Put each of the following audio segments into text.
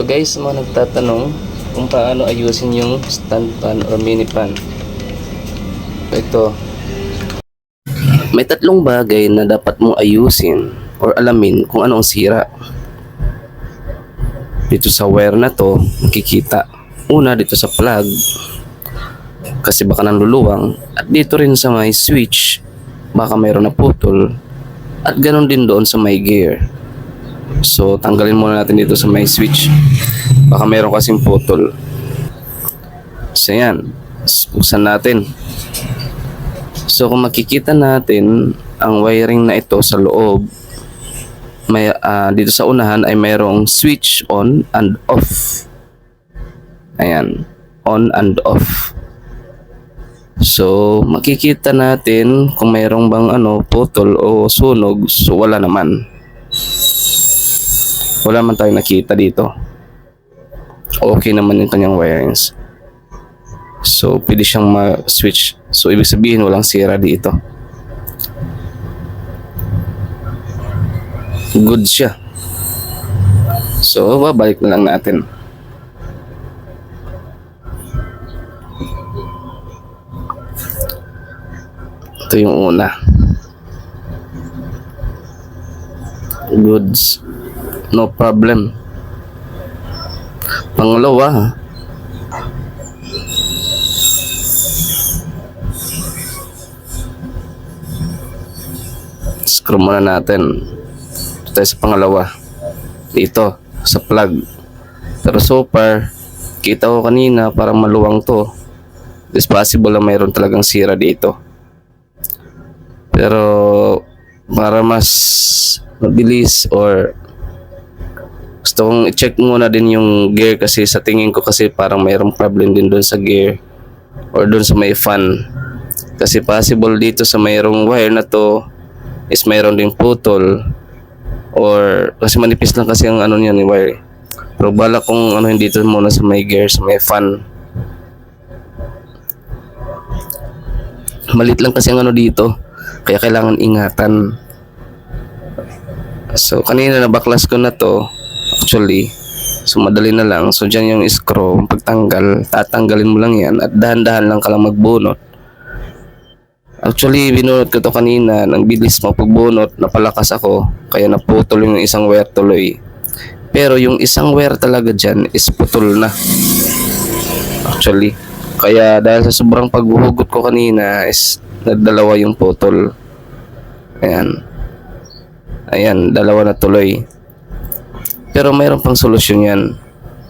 So guys, mga nagtatanong kung paano ayusin yung stand pan or mini pan. Ito. May tatlong bagay na dapat mong ayusin or alamin kung ano ang sira. Dito sa wire na to, makikita. Una dito sa plug, kasi baka nanluluwang. At dito rin sa may switch, baka mayroon na putol. At ganon din doon sa may gear. So, tanggalin muna natin dito sa may switch. Baka mayroon kasing putol. So, yan. Buksan natin. So, kung makikita natin ang wiring na ito sa loob, may ah, dito sa unahan ay mayroong switch on and off. Ayan, on and off. So, makikita natin kung mayroong bang ano, putol o sunog. So, wala naman. Wala man tayong nakita dito. Okay naman yung kanyang wirings. So, pwede siyang ma-switch. So, ibig sabihin walang sira dito. Good siya. So, babalik na lang natin. Ito yung una. Goods. No problem. Pangalawa, screw muna natin. Ito tayo sa pangalawa. Dito, sa plug. Pero so far, kita ko kanina parang maluwang to. It's possible na mayroon talagang sira dito. Pero para mas mabilis or gusto kong i-check muna din yung gear kasi sa tingin ko kasi parang mayroong problem din doon sa gear or doon sa may fan. Kasi possible dito sa mayroong wire na to is mayroon ding putol or kasi manipis lang kasi ang ano niya ni wire. Pero bala kong ano dito muna sa may gear, sa may fan. Malit lang kasi ang ano dito. Kaya kailangan ingatan. So kanina na baklas ko na to actually. So madali na lang. So dyan yung screw, pagtanggal, tatanggalin mo lang yan at dahan-dahan lang ka lang magbunot. Actually, binunot ko to kanina, nang bilis mo pagbunot, napalakas ako, kaya naputol yung isang wire tuloy. Pero yung isang wire talaga dyan is putol na. Actually. Kaya dahil sa sobrang paghuhugot ko kanina is nagdalawa yung putol. Ayan. Ayan, dalawa na tuloy. Pero mayroon pang solusyon yan.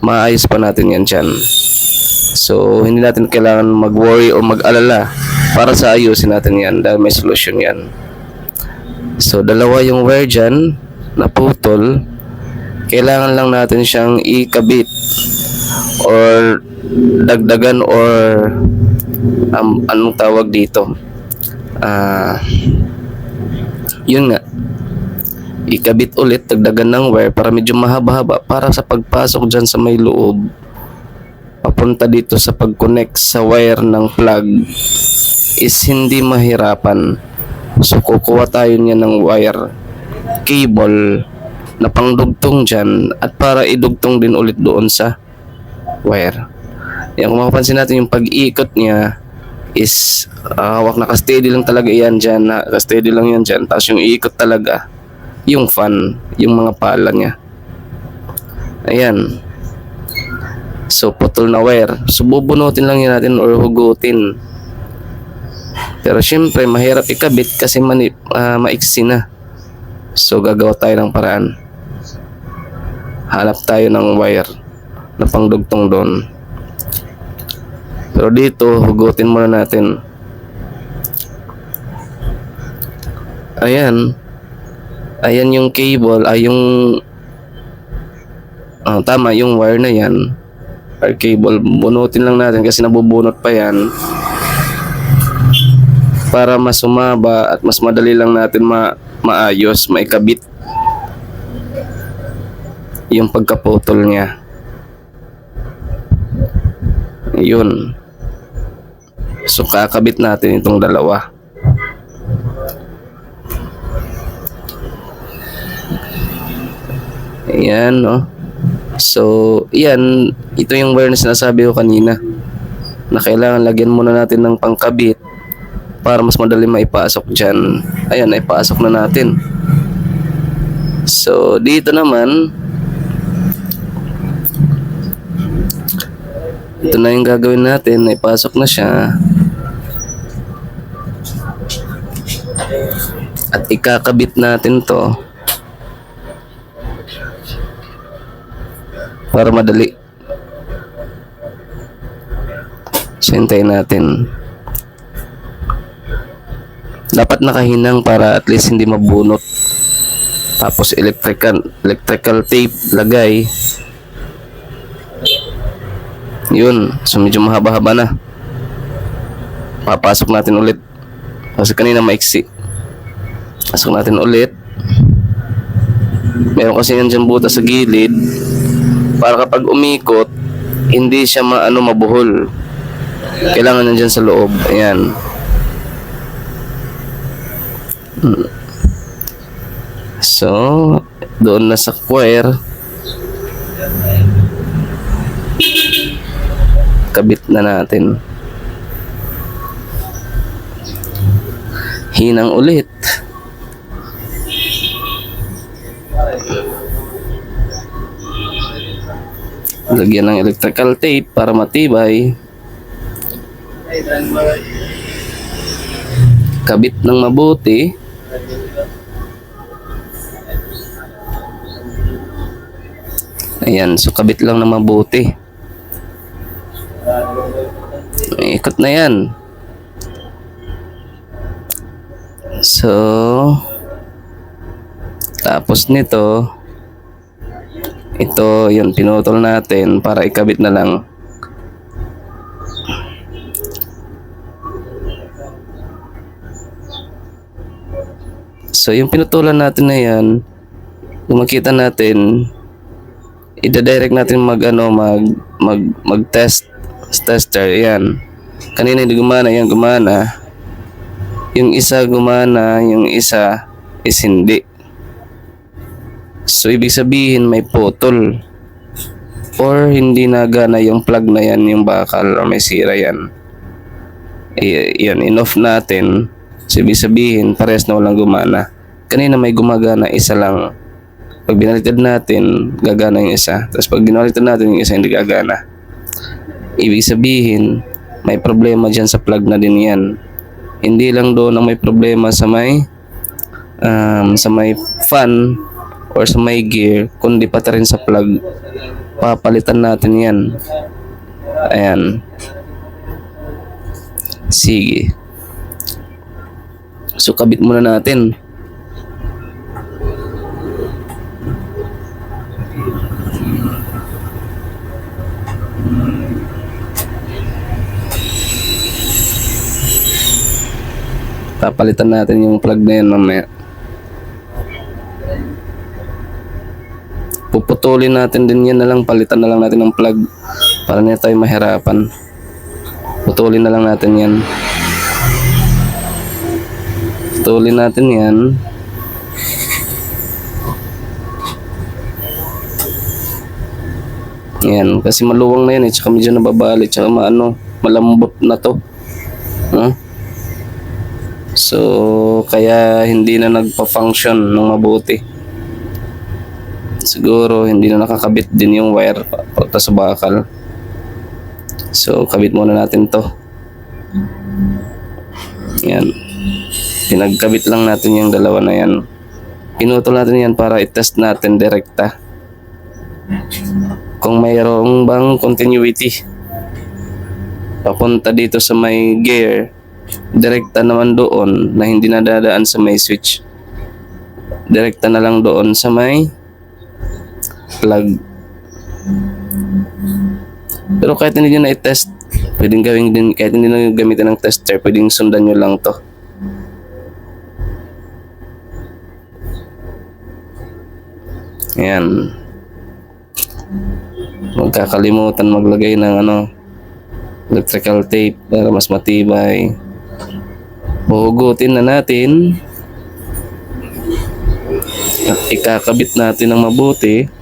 Maayos pa natin yan dyan. So, hindi natin kailangan mag-worry o mag-alala para sa ayusin natin yan dahil may solusyon yan. So, dalawa yung wire dyan na putol. Kailangan lang natin siyang ikabit or dagdagan or um, anong tawag dito. Ah, yun nga ikabit ulit, dagdagan ng wire para medyo mahaba-haba para sa pagpasok dyan sa may loob. Papunta dito sa pag-connect sa wire ng plug is hindi mahirapan. So kukuha tayo niya ng wire cable na pangdugtong dyan at para idugtong din ulit doon sa wire. Yan kung mapapansin natin yung pag-ikot niya is ah, hawak naka-steady lang talaga yan dyan naka-steady lang yan dyan tapos yung ikot talaga yung fan, yung mga pala niya. Ayan. So, putol na wire. So, bubunutin lang yan natin or hugutin. Pero syempre, mahirap ikabit kasi mani, ah, maiksi na. So, gagawa tayo ng paraan. Hanap tayo ng wire na pangdugtong doon. Pero dito, hugutin muna natin. Ayan. Ayan yung cable, ay yung Ah, tama yung wire na yan. Or cable, bunutin lang natin kasi nabubunot pa yan. Para mas sumaba at mas madali lang natin ma maayos, maikabit yung pagkaputol niya. Yun. So kakabit natin itong dalawa. Ayan, no? So, yan. Ito yung wire na sinasabi ko kanina. Na kailangan lagyan muna natin ng pangkabit para mas madali maipasok dyan. Ayan, naipasok na natin. So, dito naman, ito na yung gagawin natin. Naipasok na siya. At ikakabit natin to para madali. So, natin. Dapat nakahinang para at least hindi mabunot. Tapos electrical electrical tape lagay. Yun. So medyo mahaba-haba na. Papasok natin ulit. Kasi kanina maiksi. Pasok natin ulit. Meron kasi yan dyan butas sa gilid. Para kapag umikot, hindi siya maano mabuhol. Kailangan yan dyan sa loob. Ayan. So, doon na sa choir. Kabit na natin. Hinang ulit. Lagyan ng electrical tape para matibay. Kabit ng mabuti. Ayan, so kabit lang na mabuti. Ikot na yan. So, tapos nito, ito, yun, pinutol natin para ikabit na lang. So, yung pinutulan natin na yan, kung makita natin, ida-direct natin mag ano mag mag mag test tester yan. Kanina hindi gumana yan gumana. Yung isa gumana yung isa is hindi so ibig sabihin may putol or hindi nagana yung plug na yan yung bakal or may sira yan I- yan in-off natin so ibig sabihin pares na walang gumana kanina may gumagana isa lang pag binaliktad natin, gagana yung isa. Tapos pag binaliktad natin yung isa, hindi gagana. Ibig sabihin, may problema dyan sa plug na din yan. Hindi lang doon ang may problema sa may um, sa may fan or sa may gear, kundi pati rin sa plug. Papalitan natin yan. Ayan. Sige. So, kabit muna natin. Papalitan natin yung plug na yan mamaya. Puputulin natin din yan na lang. Palitan na lang natin ng plug para na tayo mahirapan. Putulin na lang natin yan. Putulin natin yan. Yan, kasi maluwang na yan eh, tsaka medyo nababali, tsaka maano, malambot na to. Huh? So, kaya hindi na nagpa-function ng mabuti. Siguro, hindi na nakakabit din yung wire pa, pa sa bakal. So, kabit muna natin to. Yan. Pinagkabit lang natin yung dalawa na yan. Pinutol natin yan para i-test natin direkta. Kung mayroong bang continuity. Papunta dito sa may gear direkta naman doon na hindi nadadaan sa may switch. Direkta na lang doon sa may plug. Pero kahit hindi nyo na-test, pwedeng gawin din, kahit hindi nyo gamitin ng tester, pwedeng sundan nyo lang to. Ayan. Huwag kakalimutan maglagay ng ano, electrical tape para mas matibay. Huhugutin na natin. At ikakabit natin ng mabuti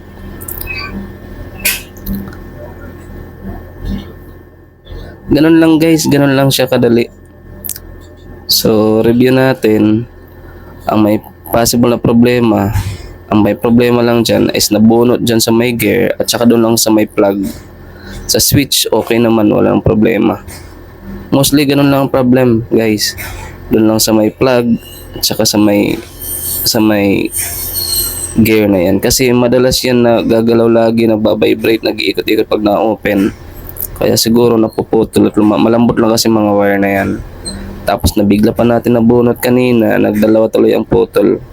ganun lang guys, ganun lang siya kadali. So, review natin ang may possible na problema. Ang may problema lang dyan is nabunot dyan sa may gear at saka doon lang sa may plug. Sa switch, okay naman, walang problema. Mostly ganun lang ang problem, guys. Doon lang sa may plug at saka sa may sa may gear na yan. Kasi madalas yan na gagalaw lagi, nagbabibrate, nag-iikot-ikot pag na-open. Kaya siguro napuputol at malambot lang kasi mga wire na yan. Tapos nabigla pa natin na bunot kanina, nagdalawa tuloy ang putol.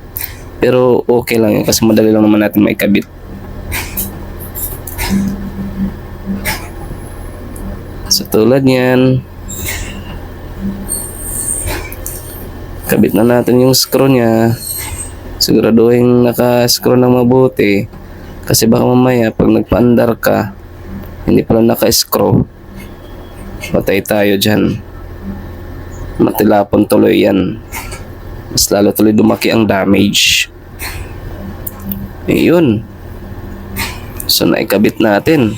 Pero okay lang yun kasi madali lang naman natin maikabit. So tulad niyan, kabit na natin yung screw niya. Siguraduhin naka-screw ng mabuti. Kasi baka mamaya pag nagpaandar ka, hindi pala naka-screw. Patay tayo dyan. Matilapon tuloy yan. Mas lalo tuloy dumaki ang damage. Ayun. So naikabit natin.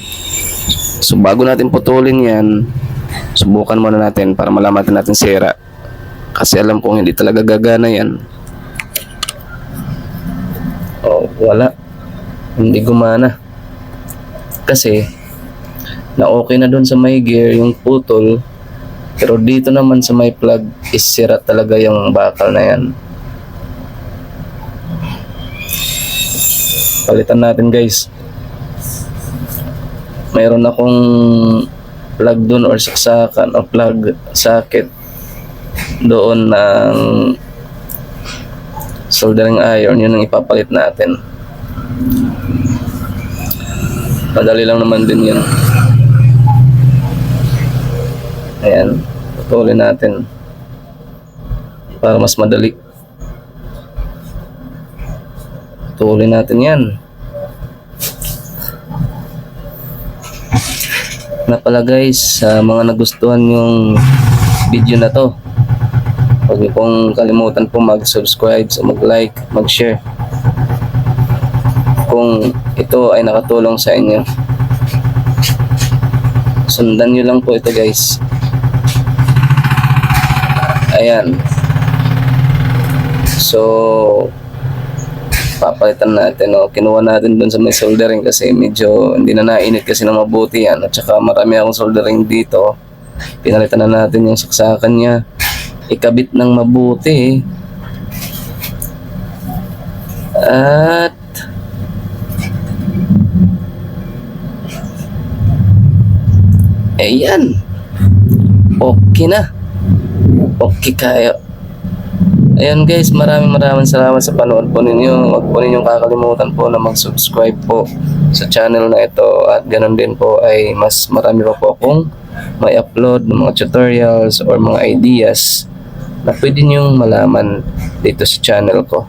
So bago natin putulin yan, subukan muna natin para malaman natin sira. Kasi alam kong hindi talaga gagana yan. Oh, wala. Hindi gumana. Kasi, na okay na doon sa may gear yung putol. Pero dito naman sa may plug is sira talaga yung bakal na yan. Palitan natin guys. Mayroon akong plug doon or saksakan o plug socket doon ng soldering iron yun ang ipapalit natin madali lang naman din yun ayan putulin natin para mas madali putulin natin yan na pala guys sa mga nagustuhan yung video na to Huwag niyo pong kalimutan po mag-subscribe, mag-like, mag-share. Kung ito ay nakatulong sa inyo. Sundan niyo lang po ito guys. Ayan. So, papalitan natin. No? Kinuha natin dun sa may soldering kasi medyo hindi na nainit kasi na mabuti yan. At saka marami akong soldering dito. Pinalitan na natin yung saksakan niya ikabit ng mabuti. At Ayan. Okay na. Okay kayo. Ayan guys, maraming maraming salamat sa panood po ninyo. Huwag po ninyong kakalimutan po na mag-subscribe po sa channel na ito. At ganun din po ay mas marami pa po akong may upload ng mga tutorials or mga ideas na pwede niyong malaman dito sa channel ko.